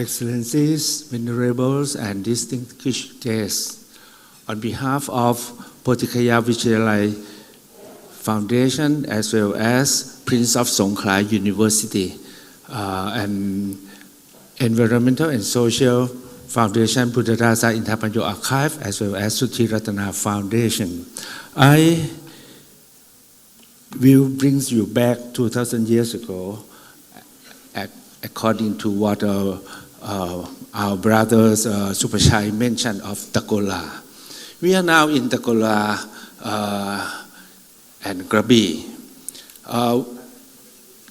Excellencies, venerables, and distinguished guests, on behalf of Potikaya Vichayalai Foundation as well as Prince of Songkhla University uh, and Environmental and Social Foundation Buddhadasa Intapanyo Archive as well as Suthi Ratana Foundation, I will bring you back 2,000 years ago according to what uh, our brothers uh, Supachai mentioned of Takola. We are now in Takola uh, and Krabi. Uh,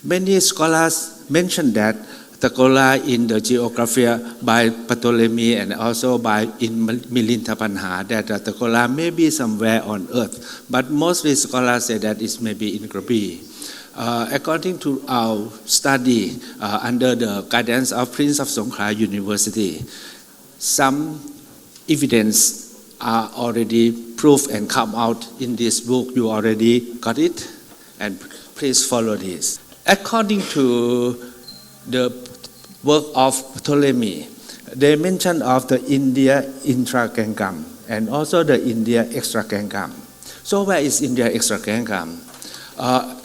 many scholars mention that Takola in the geography by Ptolemy and also by in Milintapanha that uh, Takola may be somewhere on earth, but mostly scholars say that it may be in Krabi. Uh, according to our study uh, under the guidance of Prince of Songkhla University, some evidence are already proof and come out in this book. You already got it, and please follow this. According to the work of Ptolemy, they mention of the India intragangam and also the India extragangam. So where is India extragangam? Uh,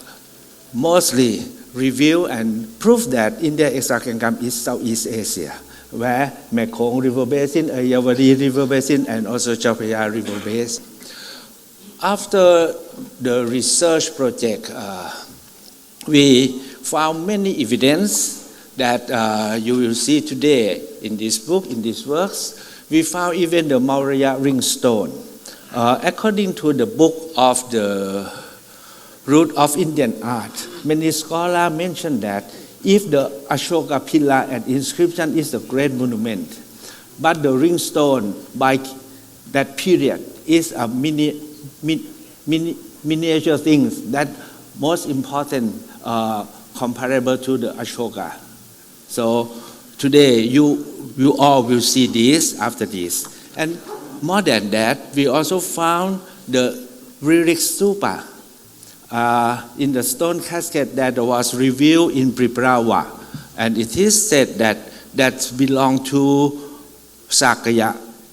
mostly reveal and prove that India extragangam is Southeast Asia, where Mekong River Basin, Ayeyarwady River Basin, and also Chao Phraya River Basin. After the research project, uh, we found many evidence that uh, you will see today in this book, in these works. We found even the Maurya ring stone. Uh, according to the book of the root of Indian art. Many scholars mention that if the Ashoka pillar and inscription is a great monument, but the ring stone by that period is a mini, mini, mini miniature things that most important uh, comparable to the Ashoka. So today you you all will see this after this. And more than that, we also found the Ririk Stupa uh, in the stone casket that was revealed in Priprawa. And it is said that that belonged to Sakya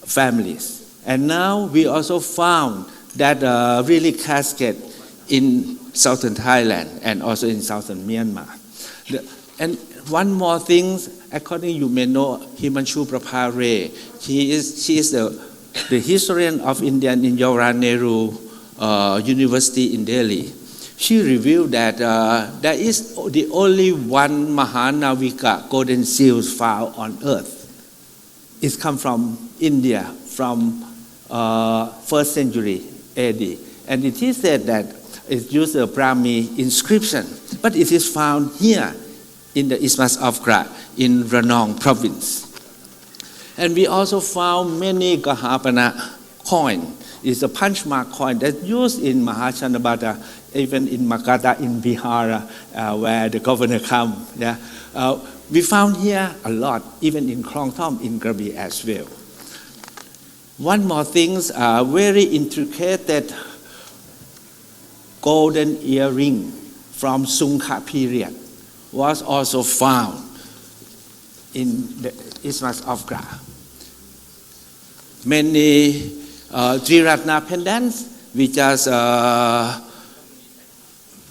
families. And now we also found that uh, really casket in southern Thailand and also in southern Myanmar. The, and one more thing, according you may know Himanshu Prapare, he is, she is the, the historian of Indian in Jawaharlal Nehru uh, University in Delhi she revealed that uh, there is the only one Mahanavika golden seals found on earth. It's come from India, from uh, first century AD, and it is said that it used a Brahmi inscription, but it is found here in the Isthmus of Kra in Ranong province. And we also found many Gahapana coin. It's a punch mark coin that's used in Mahachanabata even in Makata in Bihar, uh, where the governor come. Yeah, uh, we found here a lot, even in Klong Tom in Krabi as well. One more thing, a very intricate that golden earring from Sungha period was also found in the Isthmus of Kra. Many uh, Triratna pendants, which are uh,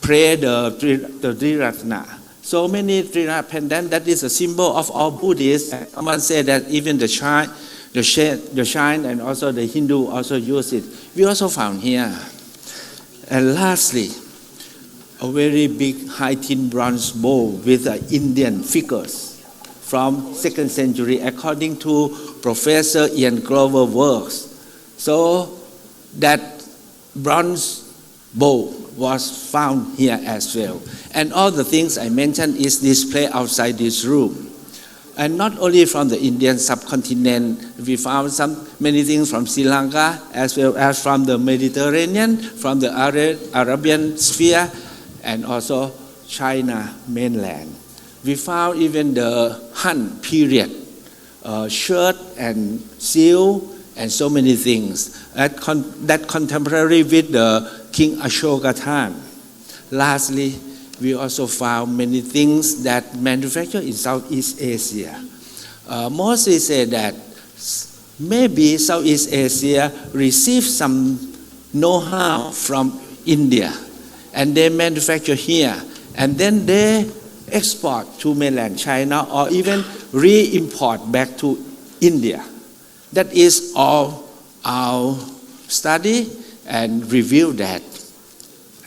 pray the, the Triratna. So many Triratna pendant, that is a symbol of all Buddhists. Someone said that even the shrine, the, shrine, the shrine and also the Hindu also use it. We also found here. And lastly, a very big high tin bronze bowl with uh, Indian figures from second century according to Professor Ian Glover works. So that bronze bowl was found here as well. And all the things I mentioned is displayed outside this room. And not only from the Indian subcontinent, we found some many things from Sri Lanka as well as from the Mediterranean, from the Arabian sphere, and also China mainland. We found even the Han period, uh, shirt and seal, and so many things that, con- that contemporary with the King Ashoka time. Lastly, we also found many things that manufactured in Southeast Asia. uh, mostly say that maybe Southeast Asia received some know-how from India, and they manufacture here, and then they export to mainland China or even re-import back to India. That is all our study and review that.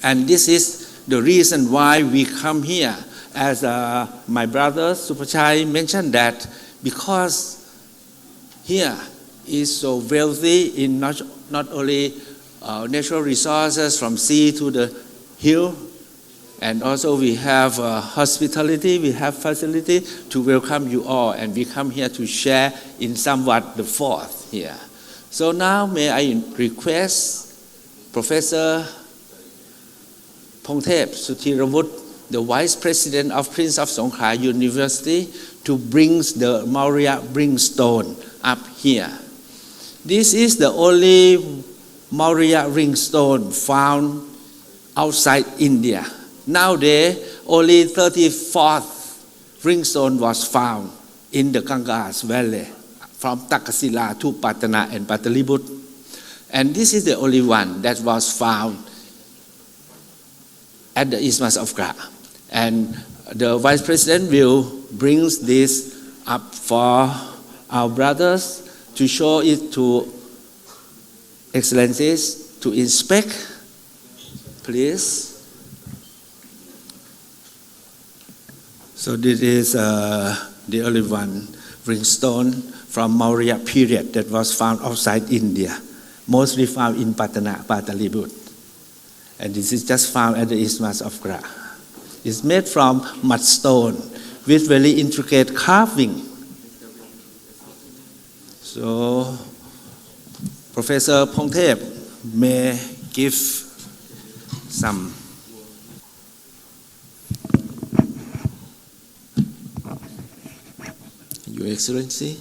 And this is the reason why we come here. As uh, my brother Supachai mentioned that because here is so wealthy in not, not only uh, natural resources from sea to the hill, and also we have uh, hospitality, we have facility to welcome you all, and we come here to share in somewhat the fourth here. So now may I request Professor Pongthep Sutiravut, the Vice President of Prince of Songkhla University, to bring the Maurya Brimstone up here. This is the only Maurya ringstone found outside India. Nowadays, only 34th ringstone was found in the Ganges Valley, from Takasila to Patana and Patalibut. And this is the only one that was found at the Isthmus of Kra. And the Vice President will bring this up for our brothers to show it to Excellencies to inspect, please. So this is uh, the only one ringstone from Maurya period that was found outside India, mostly found in Patana, Patalibut. And this is just found at the Isthmus of Gra. It's made from mudstone with very intricate carving. So Professor Pongthep may give some. Your Excellency,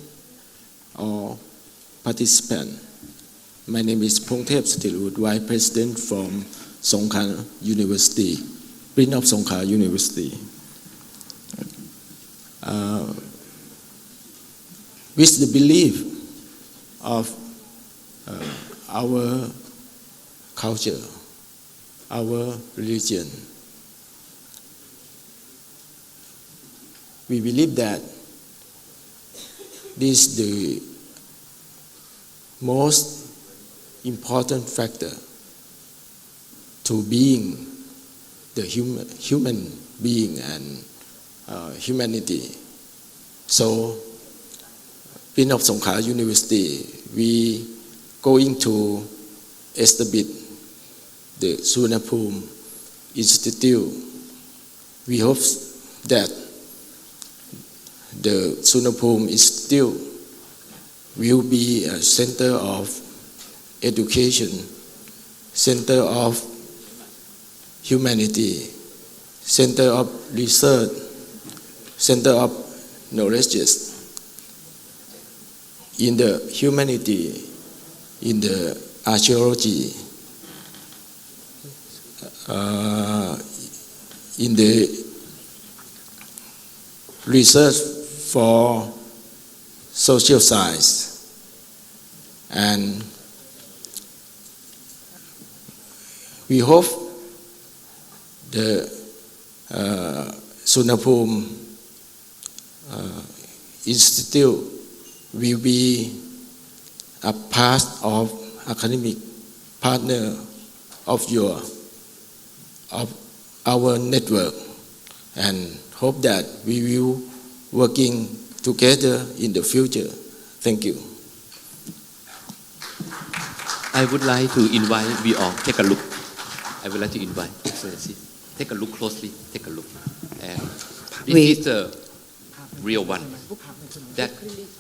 or participant, my name is Pongthep Satilwood, Vice President from Songkhan University, Prince of Songkhan University. Uh, with the belief of uh, our culture, our religion, we believe that this is the most important factor to being the human, human being and uh, humanity. So, Prince of Songkla University, we going to establish the Sunapum Institute. We hope that the Sunapum still will be a center of education, center of humanity, center of research, center of knowledge in the humanity, in the archaeology, uh, in the research for social science and we hope the uh, Sunapum uh, Institute will be a part of academic partner of your of our network. And hope that we will working together in the future. Thank you. I would like to invite we all take a look. I would like to invite Excellency. Take a look closely. Take a look. And this We- is the real one. That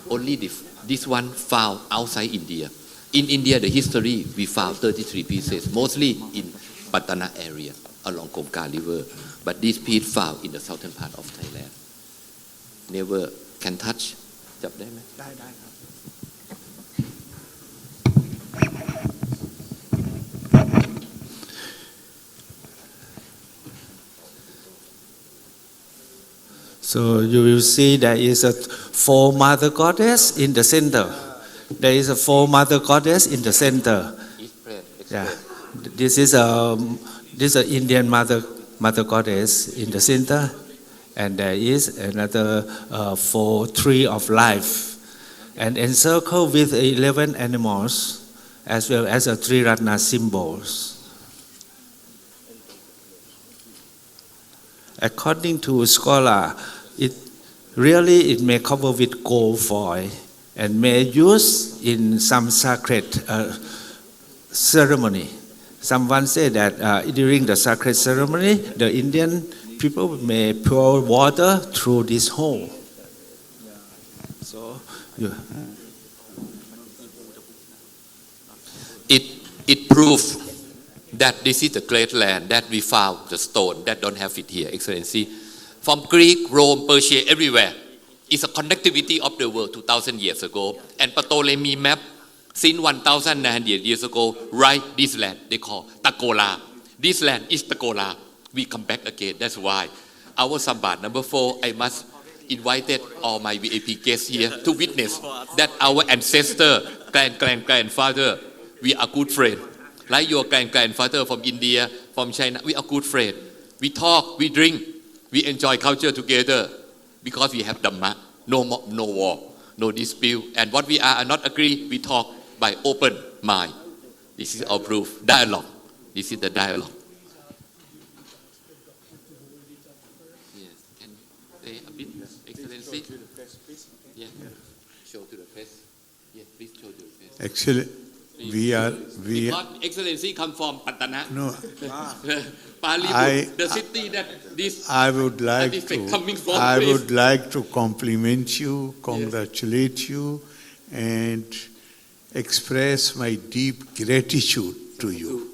only this, this one found outside India. In India, the history we found 33 pieces, mostly in Patana area along Komka River. But this piece found in the southern part of Thailand Never can touch. จับได้ไหม So So you will see there is a four mother goddess in the center. There is a four mother goddess in the center. Yeah, this is a this is an Indian mother mother goddess in the center, and there is another uh, four tree of life, and encircled with eleven animals, as well as a three ratna symbols. According to scholar, it really it may cover with gold foil and may use in some sacred uh, ceremony. Someone said that uh, during the sacred ceremony, the Indian people may pour water through this hole. So, you, it, it proves that this is the great land that we found the stone that don't have it here, Excellency. From Greek, Rome, Persia, everywhere. It's a connectivity of the world 2,000 years ago. And Ptolemy map, since 1,900 years ago, right this land they call Takola. This land is Takola. We come back again. That's why our Sambat number four, I must invited all my VIP guests here to witness that our ancestor, grand grand grandfather, we are good friend. Like your grand grandfather from India, from China, we are good friend. We talk, we drink, we enjoy culture together because we have Dhamma, no no war, no dispute, and what we are, are not agree, we talk by open mind. This is our proof. Dialogue. This is the dialogue. Yes. Can you say a bit, Excellency? Yeah. Show to the press. Yes, please show to the. Actually, we are, we, Because Excellency come from Patana. no, Pali, I- the city that this I would like is coming to, from I would like to compliment you, congratulate you, and express my deep gratitude to you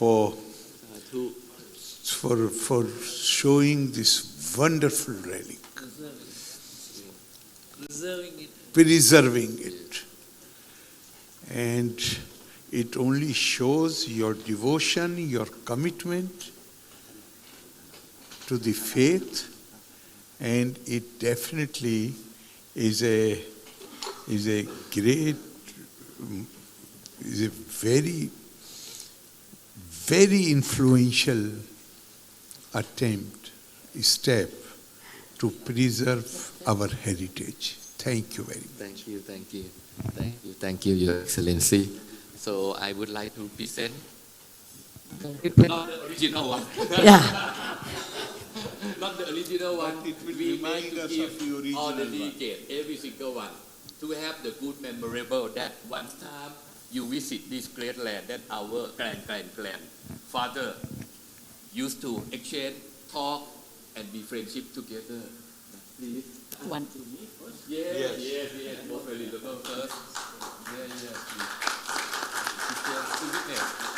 uh, for, for, for showing this wonderful relic, preserving it. And it only shows your devotion, your commitment to the faith, and it definitely is a is a great is a very very influential attempt step to preserve our heritage. Thank you very much. Thank you, thank you, thank you, thank you, Your Excellency. So I would like to present not the original one, Yeah, not the original one. But it will we remind to us give of the original all the one. every single one, to have the good memorable that one time you visit this great land that our grand grand grandfather used to exchange, talk, and be friendship together. Please. One. To me first. Yes, yes, yes. yes. Both a little first. Yeah, yeah.